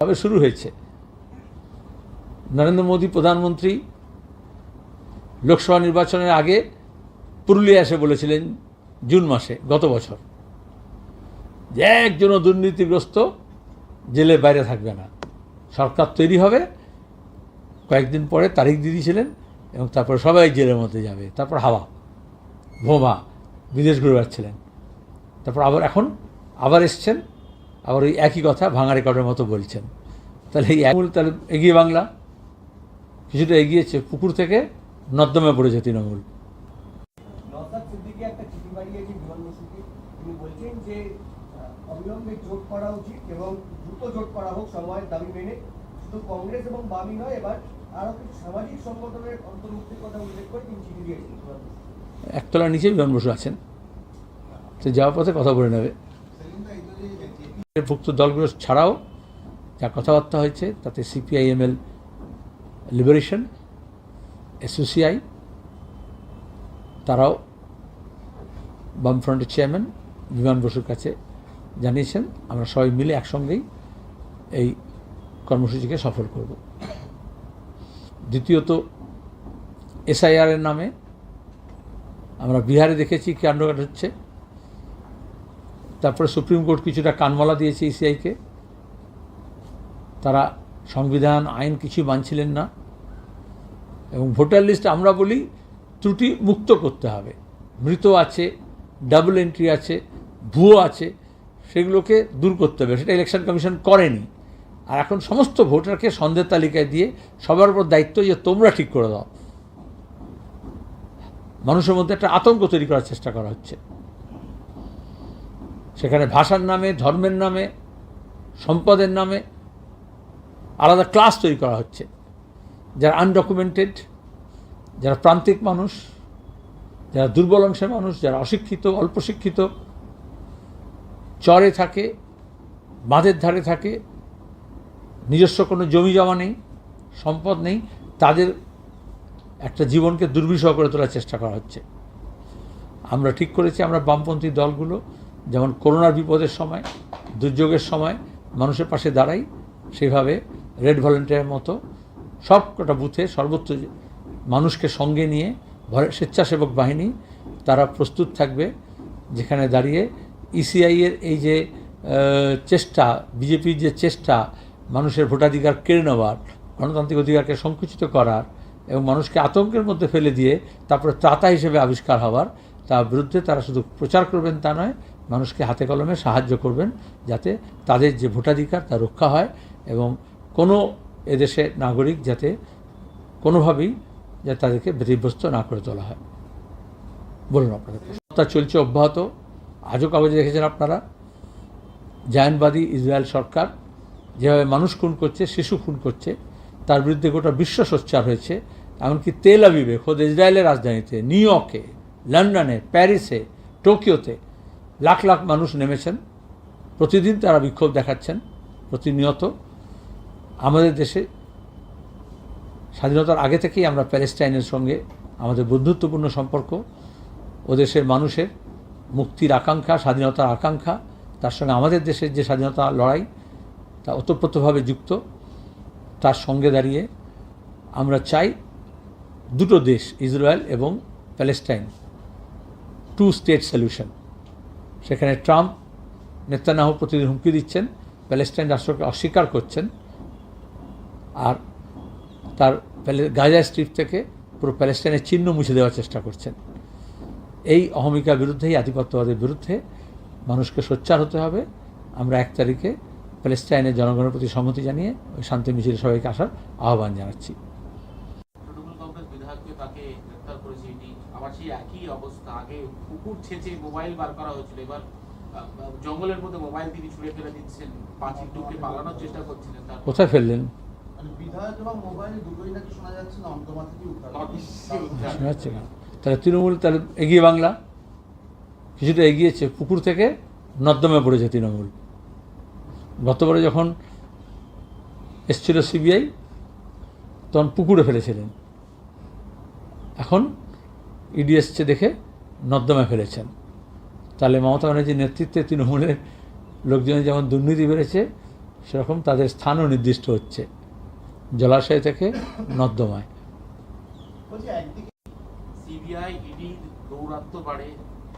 তবে শুরু হয়েছে। নরেন্দ্র মোদী প্রধানমন্ত্রী লোকসভা নির্বাচনের আগে পুরুলিয়া এসে বলেছিলেন জুন মাসে, গত বছর, যে একজনও দুর্নীতিগ্রস্ত জেলে বাইরে থাকবে না। সরকার তৈরি হবে, কয়েকদিন পরে তারিখ দিয়ে দিয়েছিলেন এবং তারপরে সবাই জেলের মধ্যে যাবে। তারপর হাওয়া ভোমা বিদেশ ঘুরে বেড়াচ্ছিলেন। তারপর আবার এখন, আবার এসছেন আবার ওই একই কথা ভাঙা রেকর্ডের মতো বলছেন। তাহলে এই আমূল তাহলে এগিয়ে বাংলা। কিছুটা এগিয়েছে পুকুর থেকে নর্দমে পড়েছে তৃণমূল। নওসাদ সিদ্দিকী একটা চিঠি পাঠিয়েছে বিমান বসুকে। তিনি বলছেন যে আহ, অবিলম্বে জোট করা উচিত এবং দ্রুত জোট করা হোক সময়ের দাবি মেনে। শুধু কংগ্রেস এবং বামই নয় এবার আরও কিছু সামাজিক সংগঠনের অন্তর্ভুক্তির কথা উল্লেখ করে তিনি চিঠি দিয়েছেন বিমান একতলার নিচে বিমান বসু আছেন। তো যাওয়ার পথে কথা বলে নেবে। ভুক্ত দলগুলো ছাড়াও যা কথাবার্তা হয়েছে, তাতে সিপিআইএমএল লিবারেশন এসওসিআই তারাও বামফ্রন্টের চেয়ারম্যান বিমান বসুর কাছে জানিয়েছেন, আমরা সবাই মিলে একসঙ্গেই এই কর্মসূচিকে সফল করব। দ্বিতীয়ত এসআইআরের নামে আমরা বিহারে দেখেছি কাণ্ডঘাট হচ্ছে। তারপরে সুপ্রিম কোর্ট কিছুটা কানমালা দিয়েছে ইসিআইকে তারা সংবিধান, আইন কিছু মানছিলেন না। এবং ভোটার লিস্ট আমরা বলি ত্রুটি মুক্ত করতে হবে। মৃত আছে ডাবল এন্ট্রি আছে, ভুয়ো আছে, সেগুলোকে দূর করতে হবে। সেটা ইলেকশন কমিশন করেনি। আর এখন সমস্ত ভোটারকে সন্দেহ তালিকায় দিয়ে সবার উপর দায়িত্ব যে তোমরা ঠিক করে দাও। মানুষের মধ্যে একটা আতঙ্ক তৈরি করার চেষ্টা করা হচ্ছে। সেখানে ভাষার নামে, ধর্মের নামে, সম্পদের নামে আলাদা ক্লাস তৈরি করা হচ্ছে। যারা আনডকুমেন্টেড যারা প্রান্তিক মানুষ, যারা দুর্বল অংশের মানুষ, যারা অশিক্ষিত অল্প শিক্ষিত চরে থাকে, বাঁধের ধারে থাকে, নিজস্ব কোনো জমি জমা নেই, সম্পদ নেই, তাদের একটা জীবনকে দুর্বিষহ করে তোলার চেষ্টা করা হচ্ছে। আমরা ঠিক করেছি, আমরা বামপন্থী দলগুলো যেমন করোনার বিপদের সময়, দুর্যোগের সময় মানুষের পাশে দাঁড়াই সেইভাবে রেড ভলেন্টিয়ারের মতো সব কটা বুথে সর্বত্র যে মানুষকে সঙ্গে নিয়ে স্বেচ্ছাসেবক বাহিনী, তারা প্রস্তুত থাকবে যেখানে দাঁড়িয়ে ইসিআইয়ের এই যে চেষ্টা বিজেপির যে চেষ্টা, মানুষের ভোটাধিকার কেড়ে নেওয়ার, গণতান্ত্রিক অধিকারকে সংকুচিত করার এবং মানুষকে আতঙ্কের মধ্যে ফেলে দিয়ে তারপরে ত্রাতা হিসেবে আবিষ্কার হওয়ার, তার বিরুদ্ধে তারা শুধু প্রচার করবেন তা নয় মানুষকে হাতে কলমে সাহায্য করবেন যাতে তাদের যে ভোটাধিকার তা রক্ষা হয় এবং কোনো এদেশের নাগরিক যাতে কোনোভাবেই যাতে তাদেরকে ব্যতিব্যস্ত না করে তোলা হয়। বলুন আপনাদের তা চলছে অব্যাহত। আজও কাগজে দেখেছেন আপনারা? জায়নবাদী ইসরায়েল সরকার যেভাবে মানুষ খুন করছে, শিশু খুন করছে, তার বিরুদ্ধে গোটা বিশ্ব সোচ্চার হয়েছে। এমনকি তেল আবিবে, খোদ ইসরায়েলের রাজধানীতে, নিউ ইয়র্কে, লন্ডনে, প্যারিসে, টোকিওতে লাখ লাখ মানুষ নেমেছেন। প্রতিদিন তারা বিক্ষোভ দেখাচ্ছেন, প্রতিনিয়ত। আমাদের দেশে স্বাধীনতার আগে থেকেই আমরা প্যালেস্টাইনের সঙ্গে আমাদের বন্ধুত্বপূর্ণ সম্পর্ক। ও দেশের মানুষের মুক্তির আকাঙ্ক্ষা, স্বাধীনতার আকাঙ্ক্ষা, তার সঙ্গে আমাদের দেশের যে স্বাধীনতা লড়াই, তা ওতপ্রোতভাবে যুক্ত। তার সঙ্গে দাঁড়িয়ে আমরা চাই দুটো দেশ, ইসরায়েল এবং প্যালেস্টাইন। Two state solution. সেখানে ট্রাম্প নেতানাহু প্রতিদিন হুমকি দিচ্ছেন, প্যালেস্টাইন রাষ্ট্রকে অস্বীকার করছেন, আর তার গাজা স্ট্রিপ থেকে পুরো প্যালেস্টাইনের চিহ্ন মুছে দেওয়ার চেষ্টা করছেন। এই অহমিকার বিরুদ্ধে এই আধিপত্যবাদের বিরুদ্ধে মানুষকে সোচ্চার হতে হবে। আমরা এক তারিখে প্যালেস্টাইনের জনগণের প্রতি সম্মতি জানিয়ে ওই শান্তি মিছিলে সবাইকে আসার আহ্বান জানাচ্ছি। তাকে গ্রেপ্তার করেছে এটি। আবার সেই একই অবস্থা আগে কুকুর ছেঁচে মোবাইল বার করা হয়েছিল। এবার জঙ্গলের মধ্যে মোবাইল তিনি ছুঁড়ে ফেলে দিচ্ছেন। পাঁচিল টুকে পালানোর চেষ্টা করছিলেন তার। কোথায় ফেললেন? মানে বিধায়ক এবং মোবাইল দুটোই নাকি শোনা যাচ্ছে নর্দমা থেকে উদ্ধার নর্দমা উদ্ধার। শোনা যাচ্ছে কেন তাহলে তৃণমূল তাহলে এগিয়ে বাংলা? কিছুটা এগিয়েছে। পুকুর থেকে নর্দমে পড়েছে তৃণমূল। গতবারে যখন এসছিল সিবিআই তখন পুকুরে ফেলেছিলেন। এখন ইডি এসছে দেখে নর্দমে ফেলেছেন। তাহলে মমতা ব্যানার্জির নেতৃত্বে তৃণমূলের লোকজনের যেমন দুর্নীতি বেড়েছে সেরকম তাদের স্থানও নির্দিষ্ট হচ্ছে জলাশয় থেকে নর্দমায়। সিবিআই ইডি দৌরাত্ম বাড়ে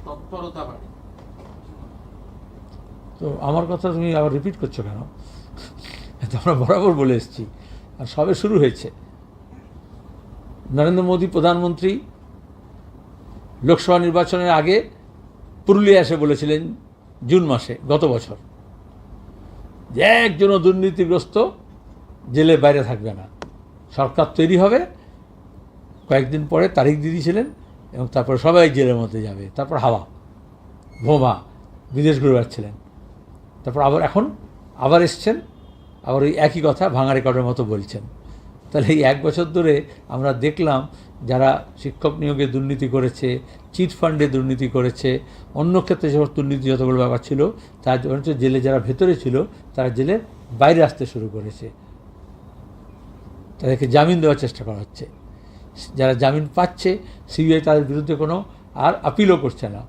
তৎপরতা বাড়ে। তো আমার কথা তুমি আবার রিপিট করছ কেন? তো আমরা বরাবর বলে এসেছি। আর সবে শুরু হয়েছে। নরেন্দ্র মোদী প্রধানমন্ত্রী লোকসভা নির্বাচনের আগে পুরুলিয়া এসে বলেছিলেন জুন মাসে, গত বছর, যে একজনও দুর্নীতিগ্রস্ত জেলে বাইরে থাকবে না। সরকার তৈরি হবে, কয়েকদিন পরে তারিখ দিয়ে দিয়েছিলেন এবং তারপর সবাই জেলের মধ্যে যাবে। তারপর হাওয়া ভোমা বিদেশ ঘুরে বেড়াচ্ছিলেন। তারপর আবার এখন আবার এসছেন, আবার ওই একই কথা ভাঙা রেকর্ডের মতো বলছেন। তাহলে এই এক বছর ধরে আমরা দেখলাম যারা শিক্ষক নিয়োগে দুর্নীতি করেছে, চিট ফান্ডে দুর্নীতি করেছে, অন্য ক্ষেত্রে যেসব দুর্নীতি যতগুলো ব্যাপার ছিল, তার জন্য জেলে যারা ভেতরে ছিল, তারা জেলে বাইরে আসতে শুরু করেছে। তাদেরকে জামিন দেওয়ার চেষ্টা করা হচ্ছে। যারা জামিন পাচ্ছে, সিবিআই তাদের বিরুদ্ধে কোনো আর আপিলও করছে না।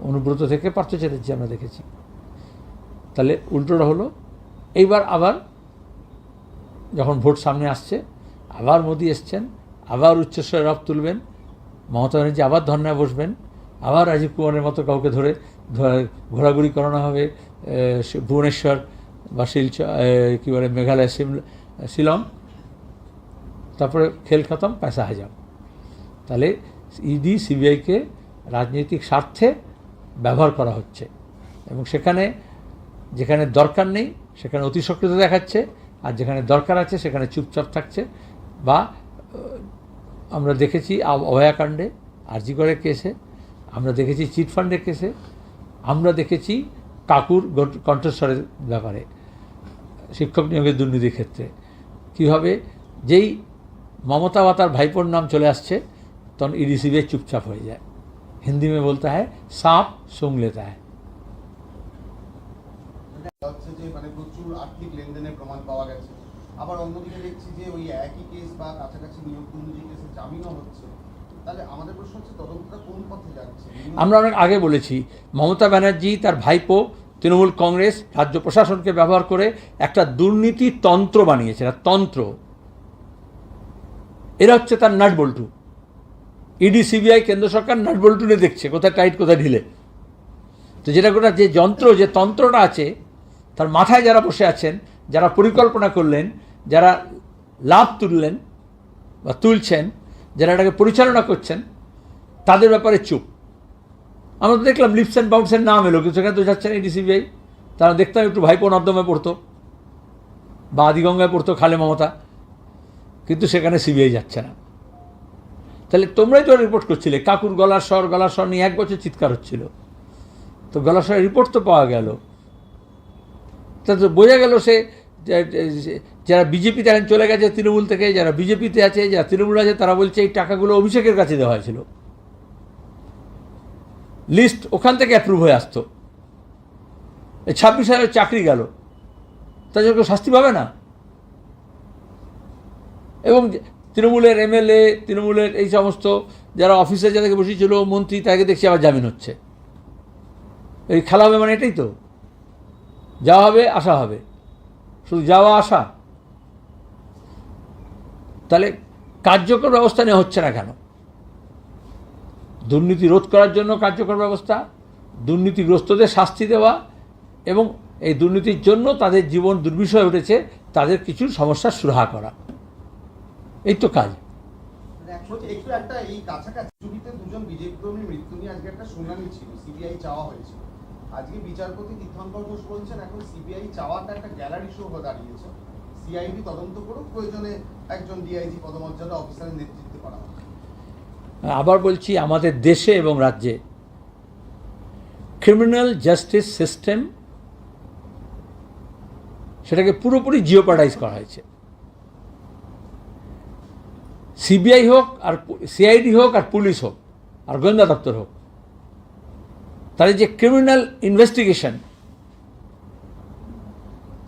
অনুব্রত থেকে পার্থ চ্যাটার্জি আমরা দেখেছি। তাহলে উল্টোটা হলো, এইবার আবার যখন ভোট সামনে আসছে, আবার মোদি এসছেন, আবার উচ্চস্বরে রব তুলবেন, মমতা ব্যানার্জি আবার ধর্নায় বসবেন, আবার রাজীব কুমারের মতো কাউকে ধরে ঘোরাঘুরি করানো হবে ভুবনেশ্বর বা শিলচর কী বলে, মেঘালয় শিলং, তারপরে খেল খতম পয়সা হাজাম তাহলে ইডি সিবিআইকে রাজনৈতিক স্বার্থে ব্যবহার করা হচ্ছে এবং সেখানে, যেখানে দরকার নেই, সেখানে অতি সক্রিয়তা দেখাচ্ছে আর যেখানে দরকার আছে সেখানে চুপচাপ থাকছে বা আহ, আমরা দেখেছি আব- অভয়াকাণ্ডে আরজি করে কেসে আমরা দেখেছি চিটফান্ডের কেসে আমরা দেখেছি কাকুর গট- কণ্ঠস্বরের ব্যাপারে শিক্ষক নিয়োগের দুর্নীতির ক্ষেত্রে কীভাবে যেই মমতা বা তার ভাইপোর নাম চলে আসছে তখন ইডি সিবিআই চুপচাপ হয়ে যায় হিন্দি में बोलता है सांप सूंघ लेता है হচ্ছে যে মানে প্রচুর আর্থিক লেনদেনের প্রমাণ পাওয়া গেছে। আবার অন্যদিকে দেখছি যে ওই একই কেস বা কাছাকাছি নিয়োগ দুর্নীতি কেসে জামিনও হচ্ছে। আমরা অনেক আগে বলেছি, মমতা ব্যানার্জি, তার ভাইপো, তৃণমূল কংগ্রেস, রাজ্য প্রশাসনকে ব্যবহার করে একটা দুর্নীতি তন্ত্র বানিয়েছে তন্ত্র। এরা হচ্ছে তার নাটবল্টু ইডি, সিবিআই, কেন্দ্র সরকার নাটবল্টু নিয়ে দেখছে, কোথায় টাইট কোথায় ঢিলে। তো যেটা যে যন্ত্র, যে তন্ত্রটা আছে তার মাথায় যারা বসে আছেন, যারা পরিকল্পনা করলেন, যারা লাভ তুললেন বা তুলছেন, যারা এটাকে পরিচালনা করছেন, তাদের ব্যাপারে চুপ। আমরা তো দেখলাম লিপস অ্যান্ড বাউন্সের নাম এলো কিন্তু সেখানে তো যাচ্ছেন এডি সিবিআই তারা দেখতাম একটু ভাইপো নর্দমে পড়তো, বা আদিগঙ্গায় পড়তো খালে মমতা, কিন্তু সেখানে সিবিআই যাচ্ছে না। তাহলে তোমরাই তো রিপোর্ট করছিলে, কাকুর গলার স্বর গলার স্বর নিয়ে এক বছর চিৎকার হচ্ছিল। তো গলার স্বরের রিপোর্ট তো পাওয়া গেল। তা তো বোঝা গেল সে যারা বিজেপিতে এখন চলে গেছে তৃণমূল থেকে, যারা বিজেপিতে আছে, যারা তৃণমূল আছে, তারা বলছে এই টাকাগুলো অভিষেকের কাছে দেওয়া হয়েছিল। লিস্ট ওখান থেকে অ্যাপ্রুভ হয়ে আসতো। এই ছাব্বিশ হাজার চাকরি গেল। জন্য কেউ শাস্তি পাবে না? এবং তৃণমূলের এমএলএ, তৃণমূলের এই সমস্ত যারা অফিসে যাদেরকে বসেছিল, মন্ত্রী তাকে দেখছি আবার জামিন হচ্ছে। এই খেলা হবে মানে এটাই তো। যাওয়া হবে, আসা হবে। শুধু যাওয়া, আসা। তাহলে কার্যকর ব্যবস্থা নেওয়া হচ্ছে না কেন? দুর্নীতি রোধ করার জন্য কার্যকর ব্যবস্থা, দুর্নীতিগ্রস্তদের শাস্তি দেওয়া এবং এই দুর্নীতির জন্য তাদের জীবন দুর্বিষয় উঠেছে, তাদের কিছু সমস্যার সুরাহা করা। এই তো কাজ। একটু একটা এই কাছাকাছি দুজন বিজেপি কর্মীর মৃত্যু নিয়ে আজকে একটা শুনানি ছিল, সিবিআই চাওয়া হয়েছিল। আজকে বিচারপতি তীর্থঙ্কর ঘোষ বলছেন, এখন সিবিআই চাওয়াটা একটা গ্যালারি শো হয়ে দাঁড়িয়েছে। সিআইডি তদন্ত করুক, প্রয়োজনে একজন ডিআইজি পদমর্যাদা অফিসারের নেতৃত্বে করা হবে আবার বলছি, আমাদের দেশে এবং রাজ্যে ক্রিমিনাল জাস্টিস সিস্টেম সেটাকে পুরোপুরি জিওপার্ডাইজ করা হয়েছে। সিবিআই হোক আর সিআইডি হোক আর পুলিশ হোক আর গোয়েন্দা দপ্তর হোক তাদের যে ক্রিমিনাল ইনভেস্টিগেশন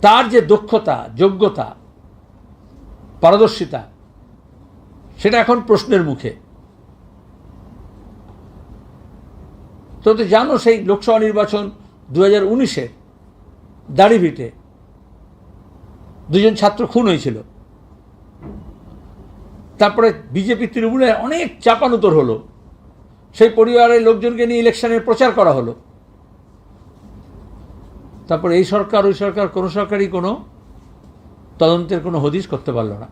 তার যে দক্ষতা, যোগ্যতা, পারদর্শিতা, সেটা এখন প্রশ্নের মুখে। তো তো জানো সেই লোকসভা নির্বাচন দু হাজার উনিশের দাড়িভিটে দুজন ছাত্র খুন হয়েছিল। তারপরে বিজেপি তৃণমূলে অনেক চাপানুতর হলো। সেই পরিবারের লোকজনকে নিয়ে ইলেকশনের প্রচার করা হলো। তারপর এই সরকার, ওই সরকার কোনো সরকারই কোনো তদন্তের কোনো হদিশ করতে পারল না।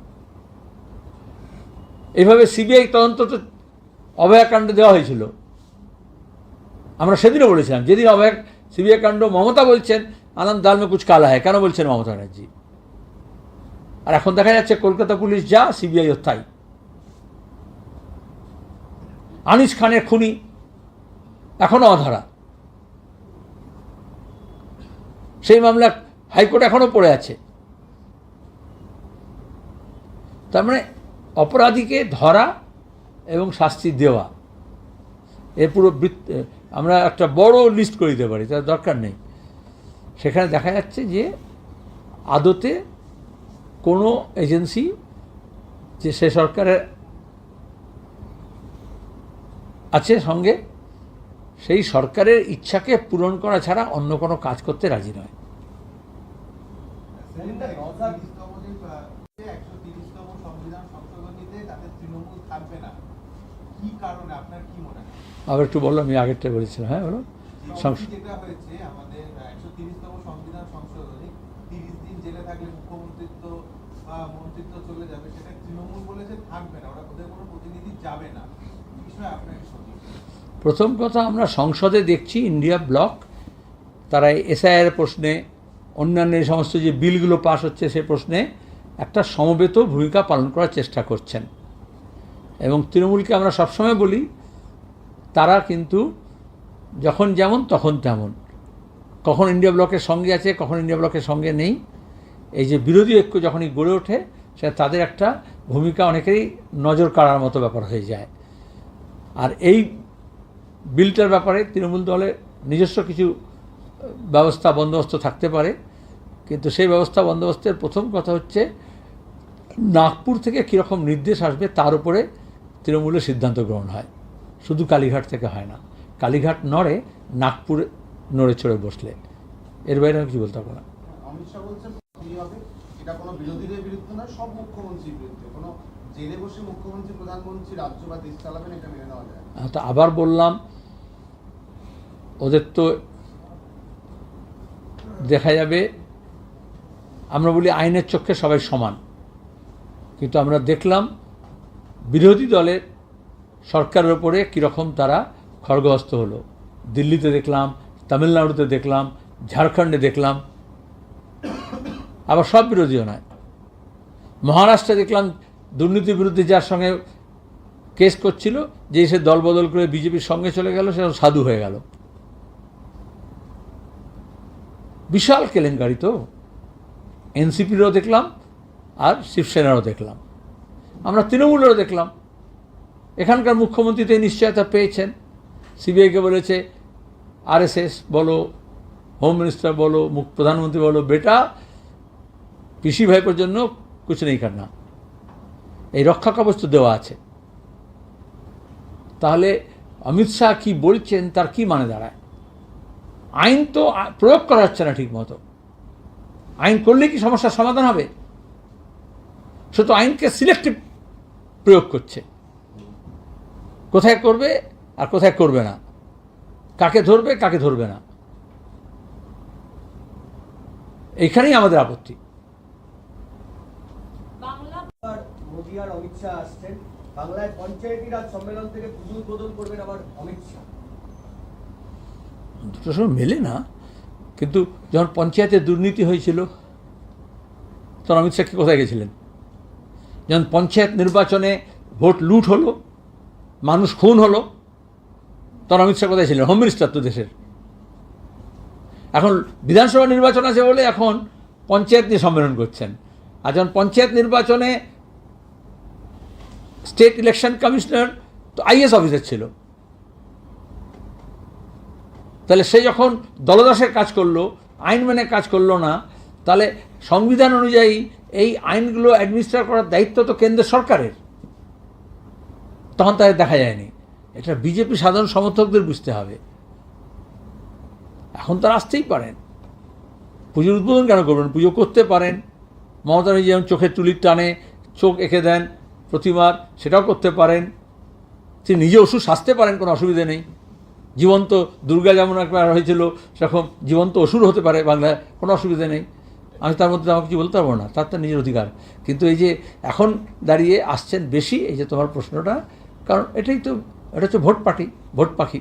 এইভাবে সিবিআই তদন্ত তো অভয়াকাণ্ড দেওয়া হয়েছিল। আমরা সেদিনও বলেছিলাম, যেদিন অভয়া, সিবিআই কাণ্ড, মমতা বলছেন আনন্দ দাল মে কুচ কালা হয় কেন বলছেন মমতা ব্যানার্জি? আর এখন দেখা যাচ্ছে কলকাতা পুলিশ যা, সিবিআই তাই। আনিস খানের খুনি এখনও অধারা। সেই মামলা হাইকোর্ট এখনও পড়ে আছে। তার মানে অপরাধীকে ধরা এবং শাস্তি দেওয়া এর পুরো আমরা একটা বড় লিস্ট করে দিতে পারি, তার দরকার নেই। সেখানে দেখা যাচ্ছে যে আদতে কোনো এজেন্সি, যে সে সরকারের আছে সঙ্গে, সেই সরকারের ইচ্ছাকে পূরণ করা ছাড়া অন্য কোনো কাজ করতে রাজি নয়। আবার একটু বলল আমি আগেরটা বলেছিলাম হ্যাঁ বলো। মন্ত্রিত্ব চলে যাবে সেটা তৃণমূল বলেছে থাকবে না ওরা কোনো প্রতিনিধি যাবে না প্রথম কথা আমরা সংসদে দেখছি ইন্ডিয়া ব্লক, তারা এসআইআর প্রশ্নে, অন্যান্য সমস্ত যে বিলগুলো পাস হচ্ছে সে প্রশ্নে একটা সমবেত ভূমিকা পালন করার চেষ্টা করছেন। এবং তৃণমূলকে আমরা সবসময় বলি, তারা কিন্তু যখন যেমন তখন তেমন। কখন ইন্ডিয়া ব্লকের সঙ্গে আছে, কখন ইন্ডিয়া ব্লকের সঙ্গে নেই। এই যে বিরোধী ঐক্য যখনই গড়ে ওঠে সেটা তাদের একটা ভূমিকা অনেকেরই নজর কাড়ার মতো ব্যাপার হয়ে যায়। আর এই বিলটার ব্যাপারে তৃণমূল দলের নিজস্ব কিছু ব্যবস্থা বন্দোবস্ত থাকতে পারে। কিন্তু সেই ব্যবস্থা বন্দোবস্তের প্রথম কথা হচ্ছে, নাগপুর থেকে কীরকম নির্দেশ আসবে তার উপরে তৃণমূলের সিদ্ধান্ত গ্রহণ হয়। শুধু কালীঘাট থেকে হয় না। কালীঘাট নড়ে, নাগপুরে নড়ে চড়ে বসলে। এর বাইরে আমি কিছু বলতে পারব না। অমিত শাহ বলছেন বসে মুখ্যমন্ত্রী, প্রধানমন্ত্রী রাজ্য বা দেশ চালাবেন, এটা মেনে নেওয়া যায়। তো আবার বললাম, ওদের তো দেখা যাবে, আমরা বলি আইনের চক্ষে সবাই সমান। কিন্তু আমরা দেখলাম, বিরোধী দলের সরকারের ওপরে কীরকম তারা খড়গহস্ত হলো। দিল্লিতে দেখলাম, তামিলনাড়ুতে দেখলাম, ঝাড়খণ্ডে দেখলাম। আবার সব বিরোধীও নয়। মহারাষ্ট্রে দেখলাম দুর্নীতির বিরুদ্ধে যার সঙ্গে কেস করছিল, যে সে দলবদল করে বিজেপির সঙ্গে চলে গেল, সে সাধু হয়ে গেল। বিশাল কেলেঙ্কারি তো। এনসিপিরও দেখলাম আর শিবসেনারও দেখলাম। আমরা তৃণমূলেরও দেখলাম। এখানকার মুখ্যমন্ত্রী তো নিশ্চয়তা পেয়েছেন। সিবিআইকে বলেছে, আরএসএস বলো, হোম মিনিস্টার বলো প্রধানমন্ত্রী বলো, বেটা, পিসি ভাইপোর জন্য কিছু নেই করনা এই রক্ষা কবচ তো দেওয়া আছে। তাহলে অমিত শাহ কী বলছেন, তার কি মানে দাঁড়ায়? আইন তো প্রয়োগ করা হচ্ছে না ঠিক মতো আইন করলে কি সমস্যার সমাধান হবে? তো আইনকে সিলেক্টিভ প্রয়োগ করছে। কোথায় করবে আর কোথায় করবে না? কাকে ধরবে কাকে ধরবে না? এইখানেই আমাদের আপত্তি বাংলা আর মোদী আর অমিত শাহ আসছেন। বাংলায় পঞ্চায়েতি রাজ সম্মেলন থেকে পুজো উদ্বোধন করবেন আবার অমিত শাহ। দুটো সময় মেলে না, কিন্তু যখন পঞ্চায়েতে দুর্নীতি হয়েছিল, তখন অমিত শাহ কোথায় গেছিলেন? যখন পঞ্চায়েত নির্বাচনে ভোট লুট হলো, মানুষ খুন হলো, তখন অমিত শাহ কোথায় ছিলেন? হোম মিনিস্টার তো দেশের। এখন বিধানসভা নির্বাচন আছে বলে এখন পঞ্চায়েত নিয়ে সম্মেলন করছেন। আর যখন পঞ্চায়েত নির্বাচনে স্টেট ইলেকশন কমিশনার তো আইএস অফিসার ছিল। তাহলে সে যখন দলদাসের কাজ করল, আইন মেনে কাজ করল না, তাহলে সংবিধান অনুযায়ী এই আইনগুলো অ্যাডমিনিস্ট্রেট করার দায়িত্ব তো কেন্দ্র সরকারের। তখন তাদের দেখা যায়নি। এটা বিজেপি সাধারণ সমর্থকদের বুঝতে হবে। এখন তারা আসতেই পারেন। পুজোর উদ্বোধন কেন করবেন? পুজো করতে পারেন। মমতা যেমন চোখের তুলির টানে চোখ এঁকে দেন প্রতিমার সেটাও করতে পারেন। তিনি নিজে ওষুধ সাজতে পারেন, কোনো অসুবিধে নেই। জীবন্ত দুর্গা যেমন একবার হয়েছিল, সেরকম জীবন্ত অসুর হতে পারে বাংলায়, কোনো অসুবিধে নেই। আমি তার মধ্যে আমাকে কিছু বলতে পারব না, তার তার নিজের অধিকার। কিন্তু এই যে এখন দাঁড়িয়ে আসছেন বেশি, এই যে তোমার প্রশ্নটা, কারণ এটাই তো, এটা হচ্ছে ভোট পার্টি, ভোট পাখি।